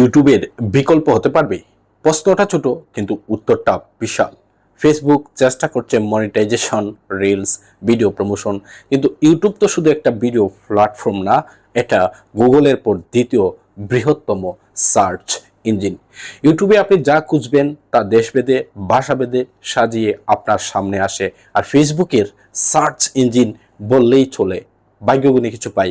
ইউটিউবের বিকল্প হতে পারবে? প্রশ্নটা ছোট, কিন্তু উত্তরটা বিশাল। ফেসবুক চেষ্টা করছে মনিটাইজেশন রিলস ভিডিও প্রমোশন কিন্তু ইউটিউব তো শুধু একটা ভিডিও প্ল্যাটফর্ম না, এটা গুগলের পর দ্বিতীয় বৃহত্তম সার্চ ইঞ্জিন ইউটিউবে আপনি যা খুঁজবেন, তা দেশভেদে ভাষাভেদে সাজিয়ে আপনার সামনে আসে। আর ফেসবুকের সার্চ ইঞ্জিন বললেই চলে। ভাগ্যগুণী কিছু পাই।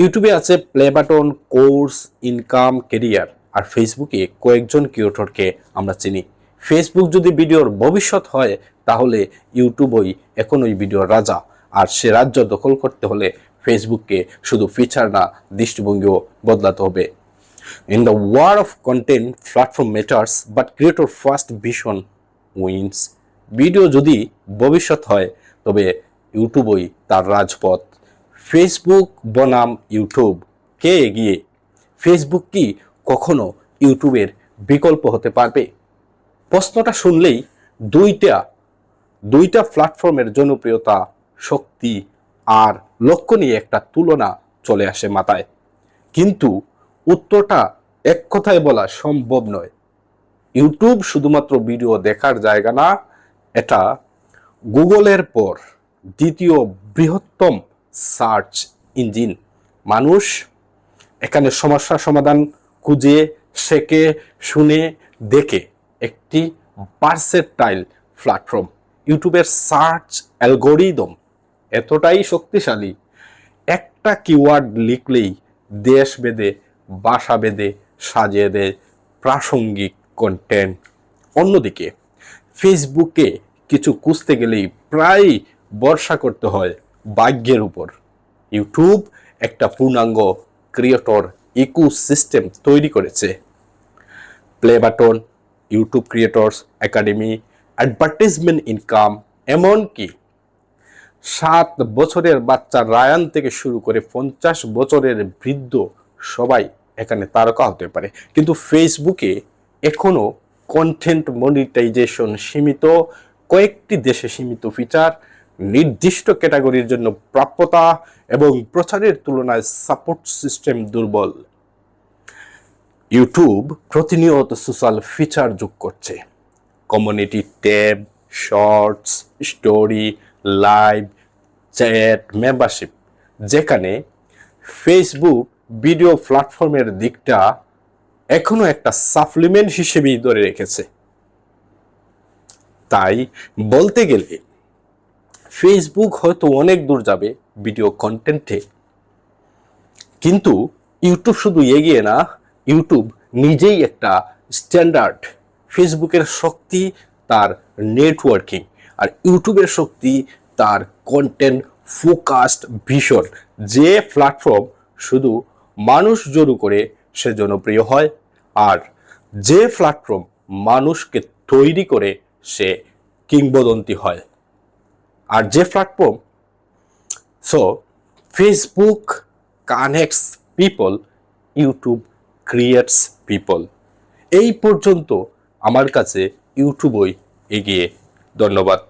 ইউটিউবে আছে play button, course, income, career. আর ফেসবুকে কয়েকজন ক্রিয়েটরকে আমরা চিনি। ফেসবুক যদি ভিডিওর ভবিষ্যৎ হয়, তাহলে ইউটিউবই এখন ওই ভিডিওর রাজা। আর সে রাজ্য দখল করতে হলে ফেসবুককে শুধু ফিচার না, দৃষ্টিভঙ্গিও বদলাতে হবে। In the war of content platform matters but creator first vision wins video যদি ভবিষ্যৎ হয়, তবে ইউটিউবই তার রাজপথ। ফেসবুক বনাম ইউটিউব কে এগিয়ে? ফেসবুক কি কখনো ইউটিউবের বিকল্প হতে পারবে? প্রশ্নটা শুনলেই দুইটা দুইটা প্ল্যাটফর্মের জনপ্রিয়তা, শক্তি আর লক্ষ্য নিয়ে একটা তুলনা চলে আসে মাথায়। কিন্তু উত্তরটা এক কথায় বলা সম্ভব নয়। ইউটিউব শুধুমাত্র ভিডিও দেখার জায়গা না, এটা গুগলের পর দ্বিতীয় বৃহত্তম সার্চ ইঞ্জিন। মানুষ এখানে সমস্যার সমাধান খুঁজে, শেখে, শুনে, দেখে একটি পার্সেটাইল প্ল্যাটফর্ম ইউটিউবের সার্চ অ্যালগোরিদম। এতটাই শক্তিশালী, একটা কিওয়ার্ড লিখলেই দেশ বেদে বাসা বেদে সাজিয়ে দেয় প্রাসঙ্গিক কন্টেন্ট অন্যদিকে ফেসবুকে কিছু খুঁজতে গেলেই প্রায় বর্ষা করতে হয় ভাগ্যের উপর। ইউটিউব একটা পূর্ণাঙ্গ ক্রিয়েটর ইকো সিস্টেম তৈরি করেছে। Play button YouTube creators academy advertisement income এমনকি সাত বছরের বাচ্চা রায়ান থেকে শুরু করে পঞ্চাশ বছরের বৃদ্ধ সবাই এখানে তারকা হতে পারে। কিন্তু ফেসবুকে এখনও কন্টেন্ট মনিটাইজেশন সীমিত, কয়েকটি দেশে সীমিত ফিচার নির্দিষ্ট ক্যাটাগরির জন্য প্রাপ্যতা এবং প্রচারের তুলনায় সাপোর্ট সিস্টেম দুর্বল। ইউটিউব প্রতিনিয়ত সোশ্যাল ফিচার যোগ করছে। Community tab, shorts, story, live, chat, membership. যেখানে ফেসবুক ভিডিও প্ল্যাটফর্মের দিকটা এখনও একটা সাপ্লিমেন্ট হিসেবেই ধরে রেখেছে। তাই বলতে গেলে ফেসবুক হয়তো অনেক দূর যাবে ভিডিও কন্টেন্টে কিন্তু ইউটিউব শুধু এগিয়ে না ইউটিউব নিজেই একটা স্ট্যান্ডার্ড ফেসবুকের শক্তি, তার নেটওয়ার্কিং আর ইউটিউবের শক্তি, তার কন্টেন্ট ফোকাসড ভিশন যে প্ল্যাটফর্ম শুধু মানুষ জড়ো করে, সে জনপ্রিয় হয়। আর যে প্ল্যাটফর্ম মানুষকে তৈরি করে, সে কিংবদন্তি হয়। আর যে platform so Facebook connects people YouTube creates people এই পর্যন্ত আমার কাছে ইউটিউবই এগিয়ে। ধন্যবাদ।